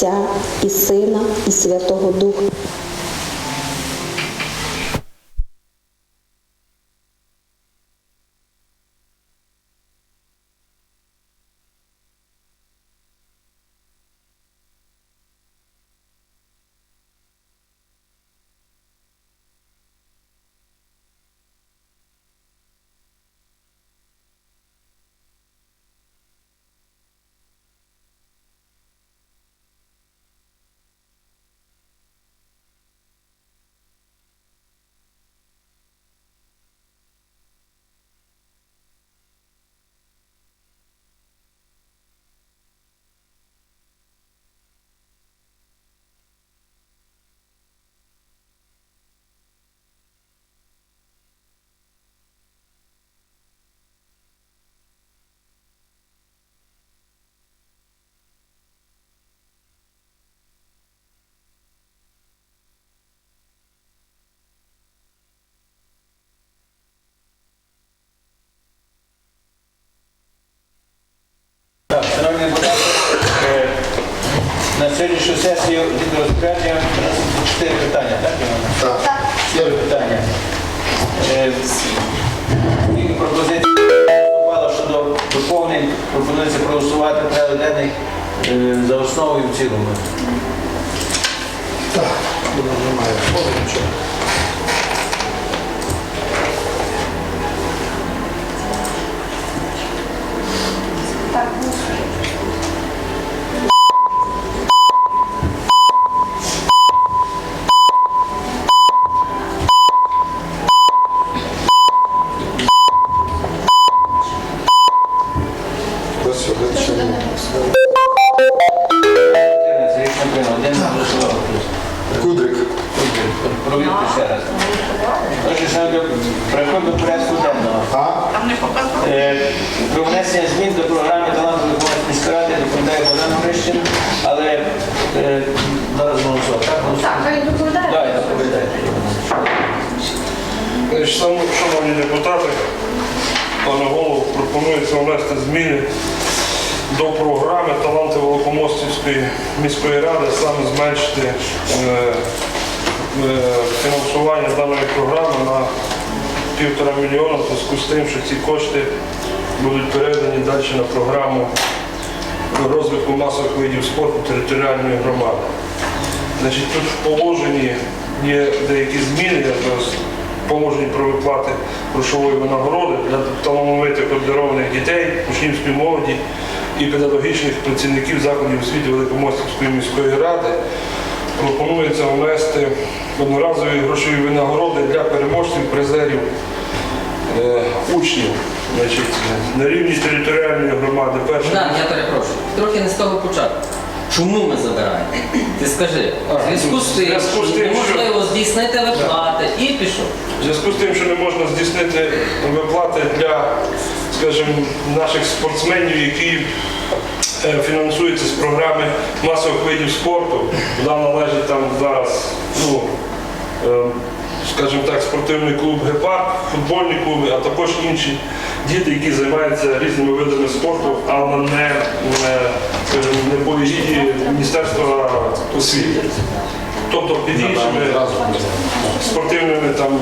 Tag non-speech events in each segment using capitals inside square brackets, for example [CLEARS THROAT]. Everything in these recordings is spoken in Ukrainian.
Отця і Сина, і Святого Духа. сесію від чотири питання, так, Івана? Так. Чотири питання. Е, Згідно пропозиції виступала щодо доповнень, пропонується проголосувати порядок е, за основу і в цілому. Так, немає. тим, що ці кошти будуть передані далі на програму розвитку масових видів спорту територіальної громади. Значить, Тут в положенні є деякі зміни, я зараз положені про виплати грошової винагороди для талановитих обдарованих дітей, учнівської молоді і педагогічних працівників закладів освіти Великомостівської міської ради. Пропонується внести одноразові грошові винагороди для переможців, призерів учнів Значить, на рівні територіальної громади. Перше Богдан, я перепрошую. Трохи не з того початку. Чому ми забираємо? Ти скажи, в зв'язку з тим, зв'язку з що тим, неможливо здійснити виплати і пішов. В зв'язку з тим, що не можна здійснити виплати для, скажімо, наших спортсменів, які е, фінансуються з програми масових видів спорту, куди належить там зараз, ну, е, скажімо так, спортивний клуб Гепард, футбольні клуби, а також інші діти, які займаються різними видами спорту, але не, не, скажімо, не по егіді Міністерства освіти. Тобто під іншими спортивними там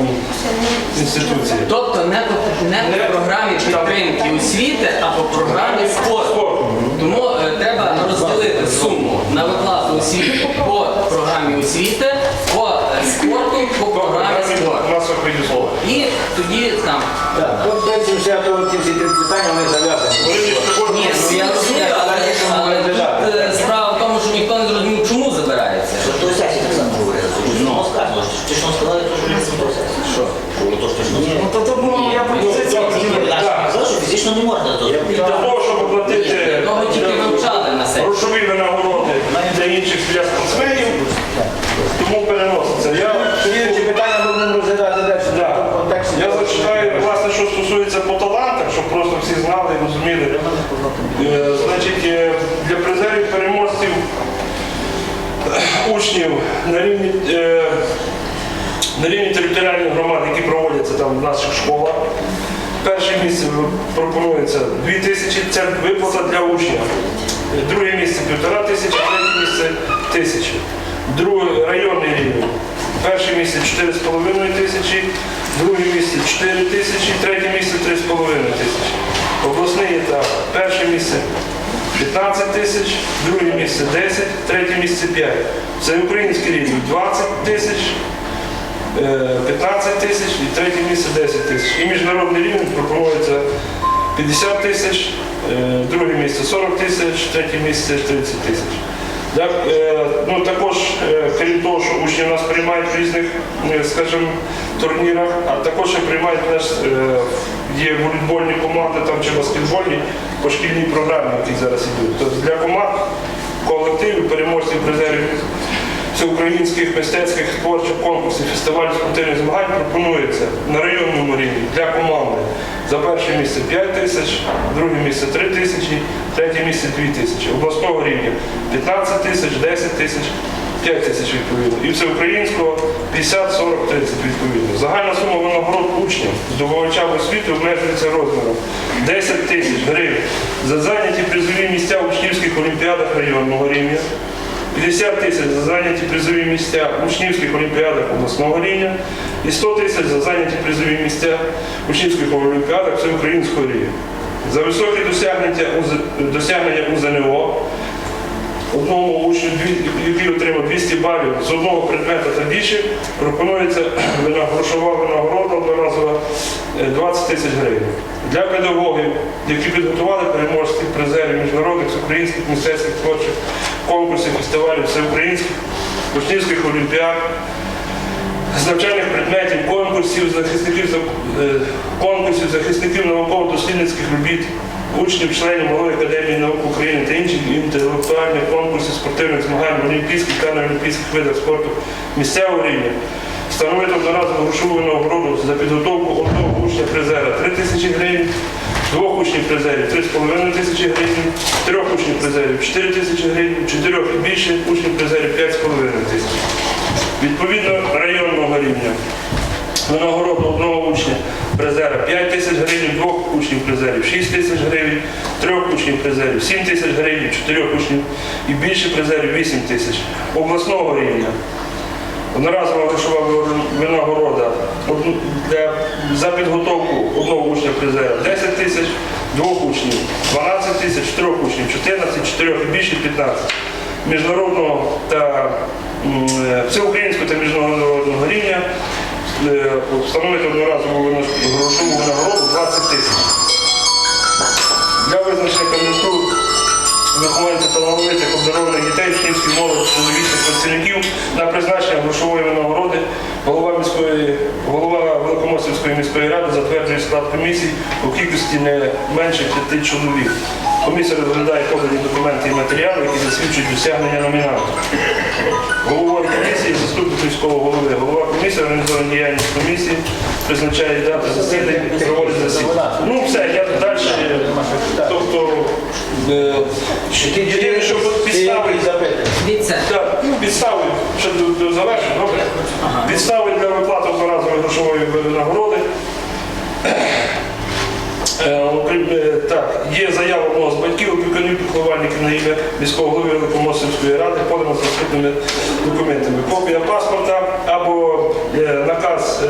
інституціями. Тобто не по, не по програмі підтримки освіти, а по програмі спорту. Тому е, треба розділити суму на виплату освіти по програмі освіти, спорту, по програмі спорту. масових видів спорту. І тоді там. Так, от де ці всі, ці всі три питання ми зав'язані. Ні, ну я розумію, але, але тут е, справа в тому, що ніхто не зрозумів, чому забирається. То сесії так само говорять. Ну, сказано, ти що сказали, то що не. Що? То що ж Ну то то ну, я пропозицію. Сказали, що фізично не можна то. Для того, щоб оплатити Того тільки вивчали на сесії. грошові винагороди для інших для спортсменів, тому переноситься. Я, Тоді ці питання ми будемо розглядати далі. Да. В контексті. я зачитаю, власне, що стосується по талантах, щоб просто всі знали і розуміли. Е, Значить, е, для призерів переможців е, учнів на рівні, е, на рівні територіальних громад, які проводяться там в наших школах. Перше місце пропонується 2 тисячі, це виплата для учня. Друге місце півтора тисячі, третє місце тисячі. Друге районний рівень. Перше місце 4,5 тисячі, друге місце 4 тисячі, третє місце 3,5 тисячі. Обласний етап. Перше місце 15 тисяч, друге місце 10, третє місце 5. Це український рівень 20 тисяч, е, 15 тисяч і третє місце 10 тисяч. І міжнародний рівень пропонується 50 тисяч, е, друге місце 40 тисяч, третє місце 30 тисяч. Так, е, ну, також, е, крім того, що учні нас приймають в різних, е, скажімо, турнірах, а також приймають нас е, є волейбольні команди там, чи баскетбольні по шкільній програмі, які зараз йдуть. Тобто для команд, колективів, переможців, призерів всеукраїнських мистецьких творчих конкурсів, фестивалів спортивних змагань пропонується на районному рівні для команди за перше місце 5 тисяч, друге місце 3 тисячі, третє місце 2 тисячі. Обласного рівня 15 тисяч, 10 тисяч, 5 тисяч відповідно. І всеукраїнського 50, 40, 30 відповідно. Загальна сума винагород учнів, здобувачам освіти обмежується розміром 10 тисяч гривень за зайняті призові місця в учнівських олімпіадах районного рівня. 50 тисяч за зайняті призові місця в учнівських олімпіадах обласного рівня і 100 тисяч за зайняті призові місця в учнівських олімпіадах всеукраїнського рівня. За високі досягнення у, ЗНО одному учню, який отримав 200 балів з одного предмета та більше, пропонується [CLEARS THROAT] грошова винагорода одноразова е, 20 тисяч гривень. Для педагогів, які підготували переможців призерів міжнародних всеукраїнських мистецьких творчих конкурсів, фестивалів, всеукраїнських учнівських олімпіад, з навчальних предметів, конкурсів, захисників, е, конкурсів, захисників науково-дослідницьких робіт, учнів, членів Малої академії наук України та інших інтелектуальних конкурсів спортивних змагань олімпійських та неолімпійських видах спорту місцевого рівня. Встановити одноразову грошову винагороду за підготовку одного учня призера 3 тисячі гривень, двох учнів призерів 3,5 тисячі гривень, трьох учнів призерів 4 тисячі гривень, чотирьох і більше учнів призерів 5,5 тисяч. Відповідно районного рівня. Винагорода одного учня призера. 5 тисяч гривень, двох учнів призерів. 6 тисяч гривень, трьох учнів призерів. 7 тисяч гривень, чотирьох учнів. І більше призерів 8 тисяч. Обласного рівня. Одноразова грошова винагорода. Для, за підготовку одного учня призера. 10 тисяч, двох учнів. 12 тисяч, трьох учнів. 14, чотирьох і більше 15. Міжнародного та е, всеукраїнського та міжнародного рівня встановити одноразову грошову нагороду 20 тисяч. Для визначення кандидатур вихованців талановитих обдарованих дітей, учнівської молоді, чоловічих працівників на призначення грошової винагороди голова міської голова Великомосівської міської ради затверджує склад комісії у кількості не менше п'яти чоловік. Комісія розглядає подані документи і матеріали, які засвідчують досягнення номінанту. Головою комісії, заступник міського голови, голова комісії організовує діяльність комісії, призначає дати засідання, проводить засідання. Ну все, я далі. Тобто, єдине, що підстави. Так, підстави, ще до, до завершення, добре? Підстави для виплати одноразової грошової нагороди. Е, е, Так, є заява одного з батьків, опікунів піклувальників на ім'я міського голови Великомосівської ради, подана з наступними документами. Копія паспорта або е, наказ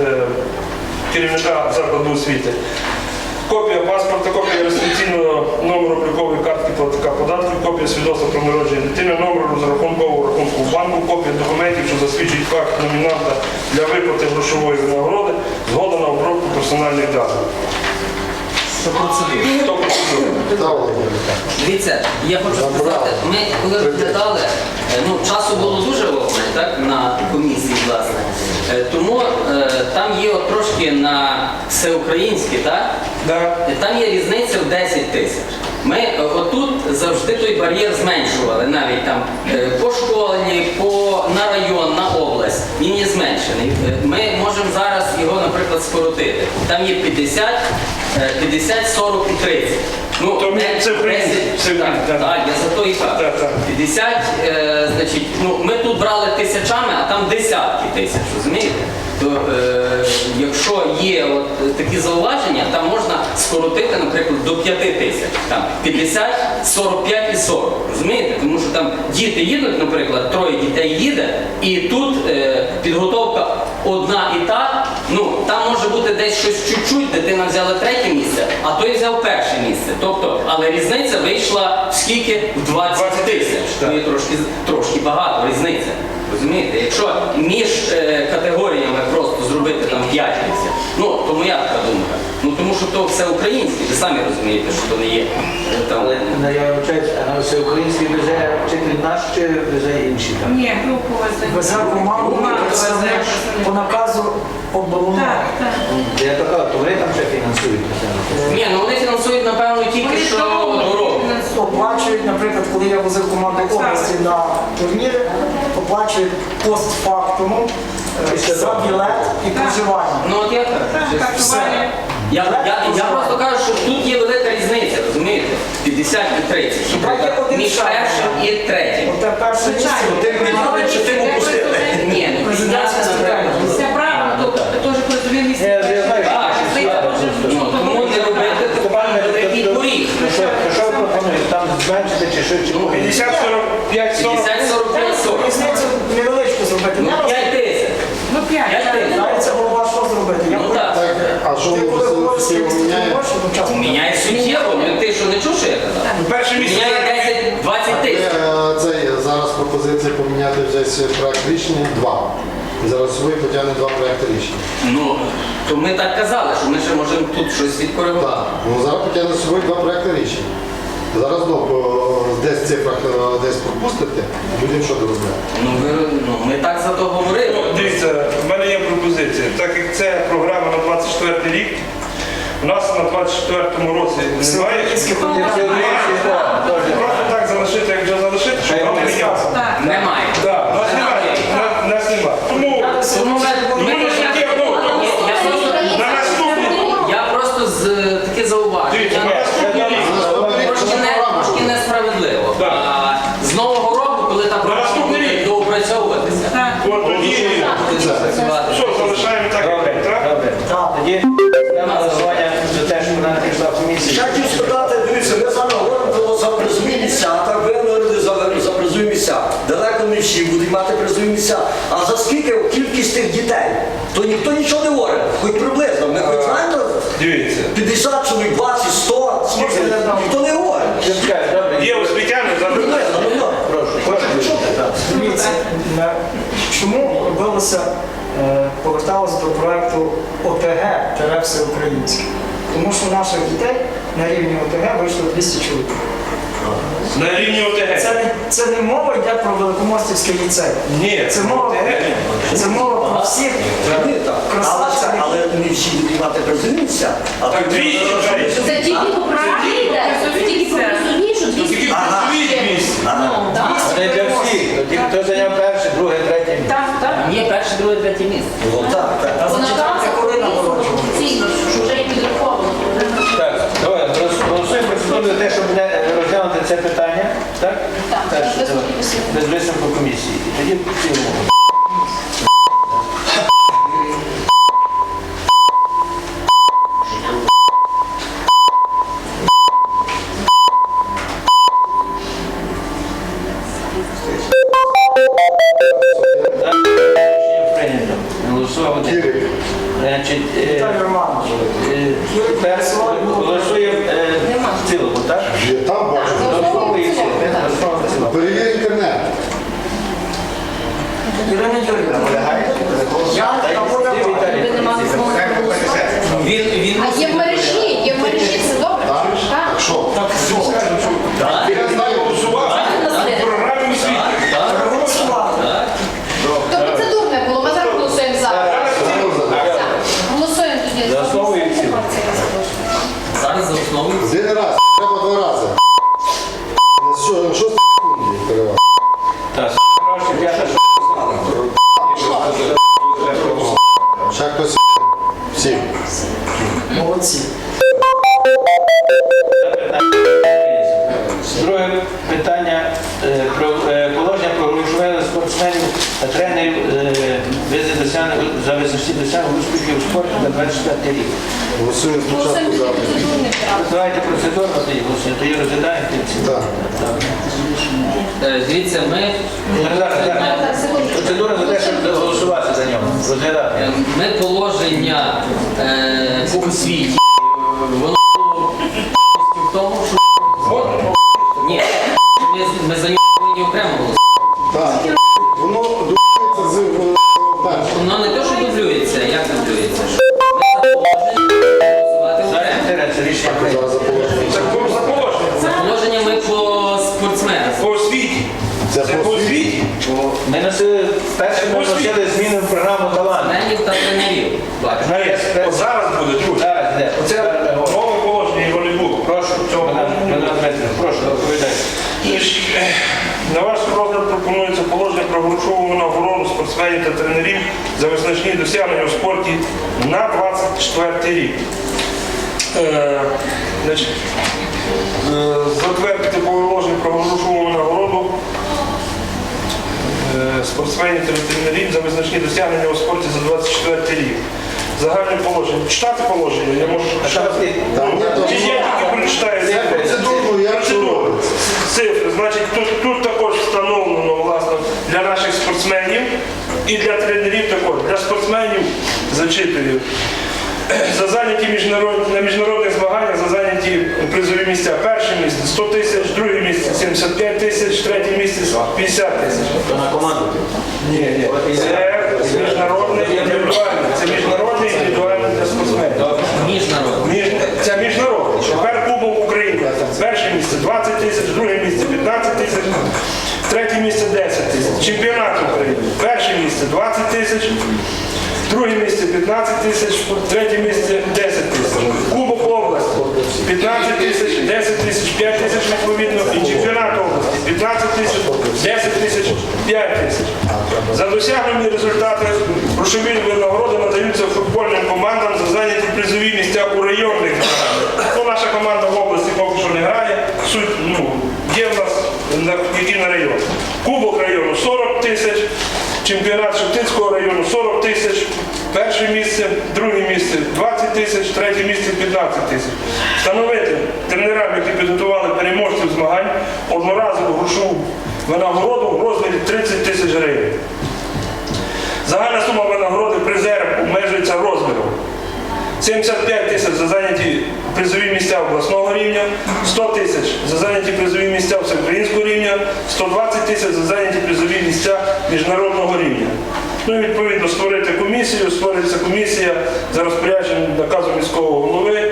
керівника закладу освіти. Копія паспорта, копія реєстраційного номеру облікової картки платника податків, копія свідоцтва про народження дитини, номер розрахункового рахунку банку, копія документів, що засвідчують факт номінанта для виплати грошової винагороди, згода на обробку персональних даних. Що процедура. Хто процедура? Дивіться, я хочу сказати, ми коли розглядали, е, ну часу було дуже обмаль, так, на комісії, власне. Е, Тому е, там є от трошки на всеукраїнське, так? Да. Там є різниця в 10 тисяч. Ми е, отут завжди той бар'єр зменшували, навіть там е, по школі, по на район, на область. Він є зменшений. Е, Ми можемо зараз його, наприклад, скоротити. Там є 50, е, 50, 40 і 30. Ну, То ми- не це українці, 10, це так, так. так, я за то і. Так, так. 50, е, значить, ну ми тут брали тисячами, а там десятки тисяч, розумієте? То е, якщо є от такі зауваження, там можна скоротити, наприклад, до 5 тисяч. Там 50, 45 і 40. Розумієте? Тому що там діти їдуть, наприклад, троє дітей їде, і тут е, підготовка одна і та, ну там може бути десь щось чуть-чуть, дитина взяла третє місце, а той взяв перше місце. Тобто, але різниця вийшла в скільки? В 20 тисяч. Ну, є трошки, трошки багато різниця. Розумієте? Якщо між е, категоріями просто зробити там 5 місць, ну то моя така думка. Ну тому що то все українське, ви самі розумієте, що то не є е, там. Але на я вчаюсь, а на всеукраїнський везе вчитель наш чи везе інші там? Ні, групу везе. Везе команду Команду представник везе. по наказу оборони. Так, так. Я така, то вони там ще фінансують. Ні, ну вони фінансують, напевно, тільки Вони що дорогу дорогу. Оплачують, наприклад, коли я возив команду області на турніри, оплачують постфактум е, за білет і проживання. Ну от я так. Так. Я, я, я просто кажу, що тут є велика різниця, розумієте? 50 і 30. Хіба є один Між шаг? першим і третім. Оте перше місце. Звичайно. Ні, ну Президентська 15 наприклад. стипендія. Все правильно, то теж призові місце. Я- я знаю, Так, Ну, Тому не робити великий поріг. Що, ви пропонуєте? Там зменшити чи що? Чи 50, Ну, 5 тисяч. Ну, п'ять. П'ять тисяч. Знається, голова що зробити? Я Ну так. Так, а що ви говориш, всі скільки міняє? грошей, ну. Міняє суттєво, ну ти що не чув, що я казав? Перше місце. Міняє 10, 20 Ви, тисяч. е, Це є зараз пропозиція поміняти вже проект рішення два. Зараз ви потягне два проекти рішення. Ну, то ми так казали, що ми ще можемо тут щось відкоригувати. Так, ну зараз потягне з собою два проекти рішення. Зараз ну, десь в цифрах е, десь пропустите, будемо що доробляти. Ну, ви, ну, ми так за то говорили. Ну, Дивіться, в мене є пропозиція. Так як це програма на 24 рік, у нас на 24 році немає. Теж. Просто так залишити, як вже залишити, щоб Хай не мінялося. Так. Немає. Так, нас немає. на- Нас немає. Тому Тому ми, ми, мати. А за скільки кількість тих дітей? То ніхто нічого не говорить, хоч приблизно. Ми хоч знаємо Дивіться. 50 чоловік, 20, 100, скільки ніхто не говорить. Є освітяни, зараз. Приблизно, ну, ну. Дивіться, чому робилося е, поверталися до проекту ОТГ «ТР Всеукраїнське. Тому що наших дітей на рівні ОТГ вийшло 200 чоловік. На рівні ОТГ. Це не, це не мова йде про Великомостівський ліцей. Ні, Це мова, це мова про всіх Але, це, але не всі мати. А Так, тут, дві е, Це тільки по програмі йде, це тільки по призові, що Тільки 200 Ага. місць. Ну, так. Не для всіх. Хто зайняв перше, друге, третє місце. Так, так. Ні, перше, друге, третє місце. Ну, так, так. Вона зачитайте, там коли нагороджували. Голосуємо те, щоб розглянути це питання. Так? Так. Без висновку комісії. І Тоді в цілому. Треба два рази. 24 рік. Е, значить, е, Затвердити положення про грошову нагороду е, спортсменів та тренерів за визначні досягнення у спорті за 24 рік. Загальне положення. Читати положення, я можу читати. Я тільки прочитаю робиться. Цифри. Значить, тут, тут також встановлено власне, для наших спортсменів і для тренерів також. Для спортсменів зачитую. За зайняті міжнарод... на міжнародних змаганнях за зайняті призові місця. Перше місце 100 тисяч, друге місце 75 тисяч, третє місце 50 тисяч. То на команду. Ні, ні. Це міжнародне індивідуальне. Це міжнародне індивідуальне для спортсменів. Міжнародний. Це міжнародний. Тепер Кубок України. Перше місце 20 тисяч, друге місце 15 тисяч, третє місце 10 тисяч. Чемпіонат України. Перше місце 20 тисяч, друге місце 15 тисяч, третє місце 10 тисяч. Кубок області 15 тисяч, 10 тисяч, 5 тисяч відповідно. І чемпіонат області 15 тисяч, 10 тисяч, 5 тисяч. За досягнені результати грошові винагороди надаються футбольним командам за зайняті призові місця у районних змаганнях. Ну, наша команда в області поки що не грає. Суть ну, є в нас на, які на район. Кубок району 40 тисяч, чемпіонат Шептицького району 40 тисяч, перше місце, друге місце 20 тисяч, третє місце 15 тисяч. Встановити тренерам, які підготували переможців змагань, одноразову грошову винагороду в розмірі 30 тисяч гривень. Загальна сума винагороди призерів обмежується розміром. 75 тисяч за зайняті призові місця обласного рівня, 100 тисяч за зайняті призові місця всеукраїнського рівня, 120 тисяч за зайняті призові місця міжнародного рівня. Ну і відповідно створити комісію, створюється комісія за розпорядженням наказу міського голови.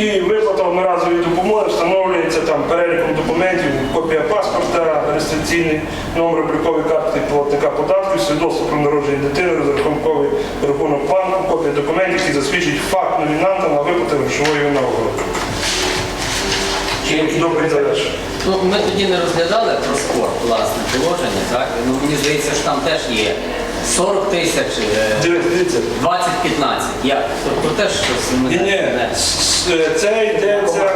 І виплата одноразової допомоги встановлюється там переліком документів, копія паспорта, реєстраційний номер облікової картки платника податків, свідоцтво про народження дитини, розрахунковий рахунок банку, копія документів, які засвідчують факт номінанта на виплати грошової винагороди. Добрий завершення. Ну, ми тоді не розглядали про спорт, власне, положення, так? Ну, мені здається, що там теж є 40 тисяч, е, Дивіться, дивіться. 20-15. Як? Тобто теж щось ми Ні, ні, не- це йдеться,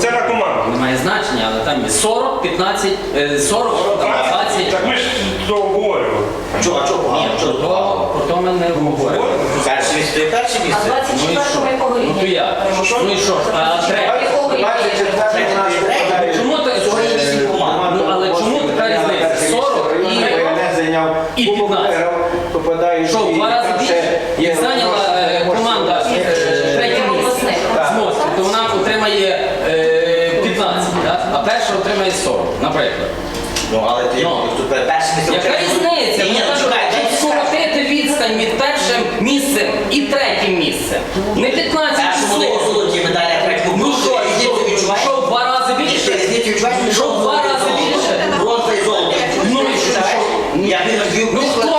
це на команду. не значення, але там є 40, 15, е, 40, там 20. Так ми ж то обговорювали. Чого, а чого? Ні, про то, про то ми не говоримо. Перше місце, перше А місце. 24-му якого Ну то як? Ну і що? А третє? Якого рівня? 24 у нас попадає. Чому так? Сьогодні вісім команд. Ну але чому така різниця? 40 і зайняв і 15. Попадає. що в два рази більше? Як зайняла е, команда е, третє місце з Москви, то вона отримає е, 15, так? а перша отримає 40, наприклад. Ну, але ти Ну. тут перше місце. Яка різниця? Ні, Ну, ні, чекай, дай скоротити відстань між першим місцем і третім місцем. Не 15 Першому дають 40. золоті медалі, а третьому Ну що, що, відчуваєш? що в два рази більше? різницю відчуваєш? Що в два рази більше? Бронза і золото. Ну і що? Я не розбив. Ну хто, хто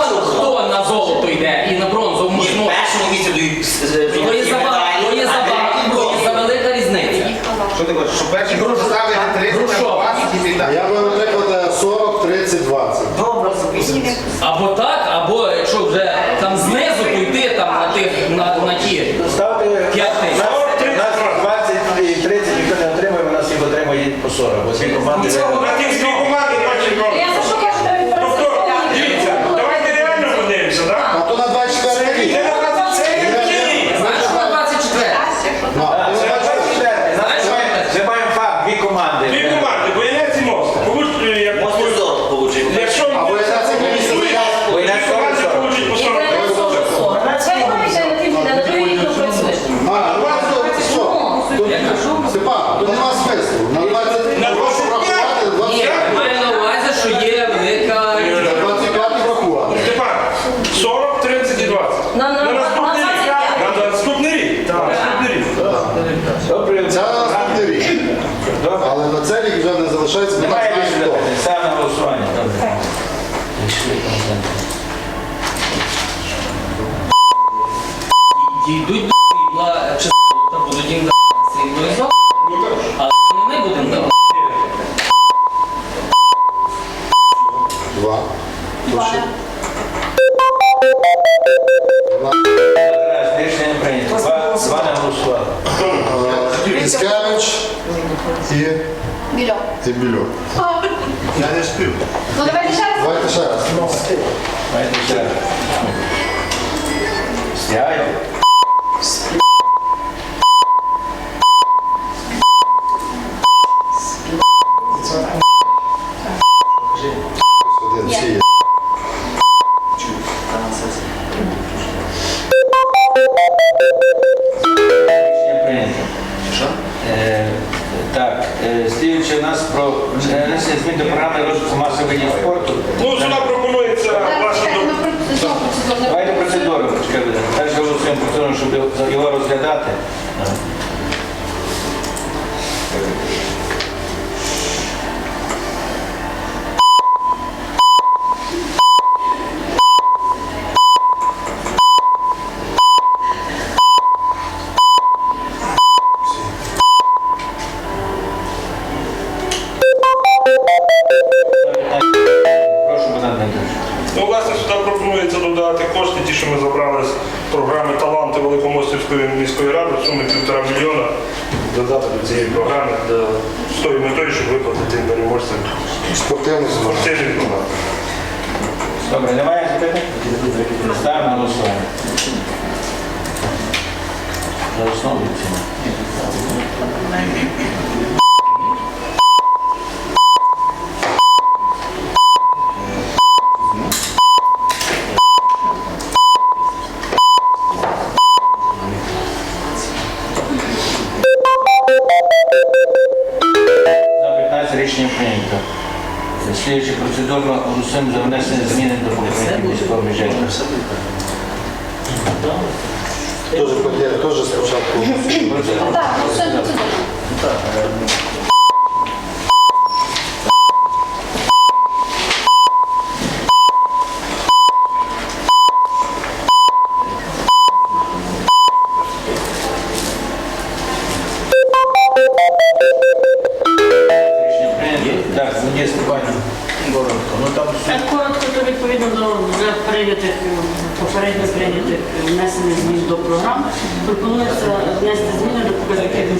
Що ти хочеш, що перший ставити 30 Ну на 20 і так. Я би, наприклад, 40, 30, 20. Добре, записуйте. Або так, або якщо вже там знизу, піти там на тих на, на ті. Ставте 5 тисяч. нас, нас 20 і 30 ніхто не отримує, у нас їх отримує по 40, бо дві команди щоб його розглядати.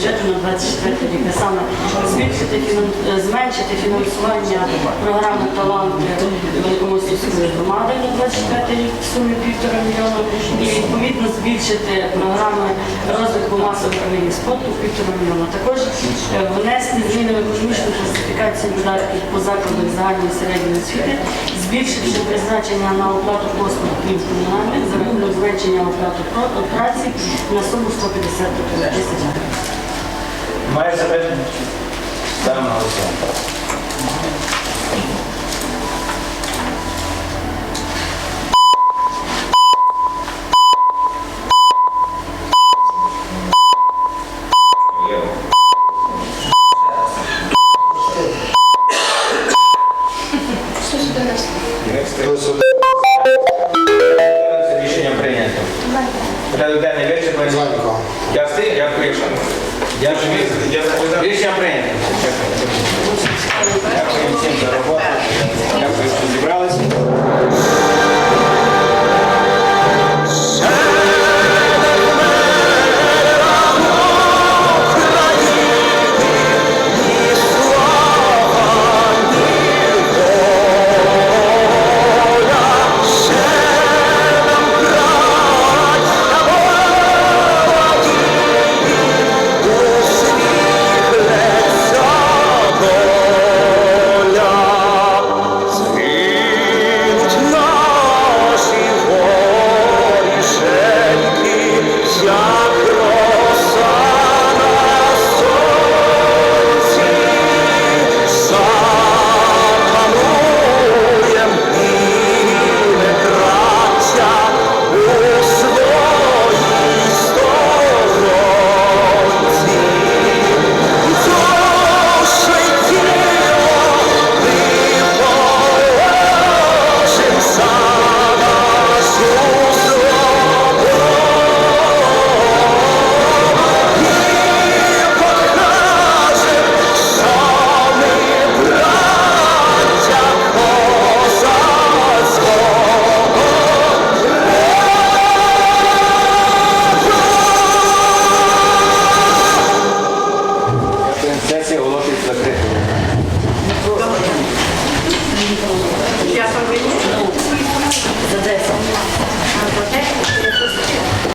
Бюджету на 24 рік, а саме збільшити е, зменшити фінансування програми таланти Великомостівської громади на 24 рік в сумі півтора мільйона і відповідно збільшити програми розвитку масових видів спорту в півтора мільйона. Також е, внести зміни в економічну класифікацію видатків по закладах загальної середньої освіти, збільшивши призначення на оплату послуг крім комунальних за рахунок зменшення оплати праці на суму 150 тисяч гривень. Має заперечення? Ставимо на голосування. Що ж донести? Хтось один. Рішення прийнято. Порядок денний вичерпаний.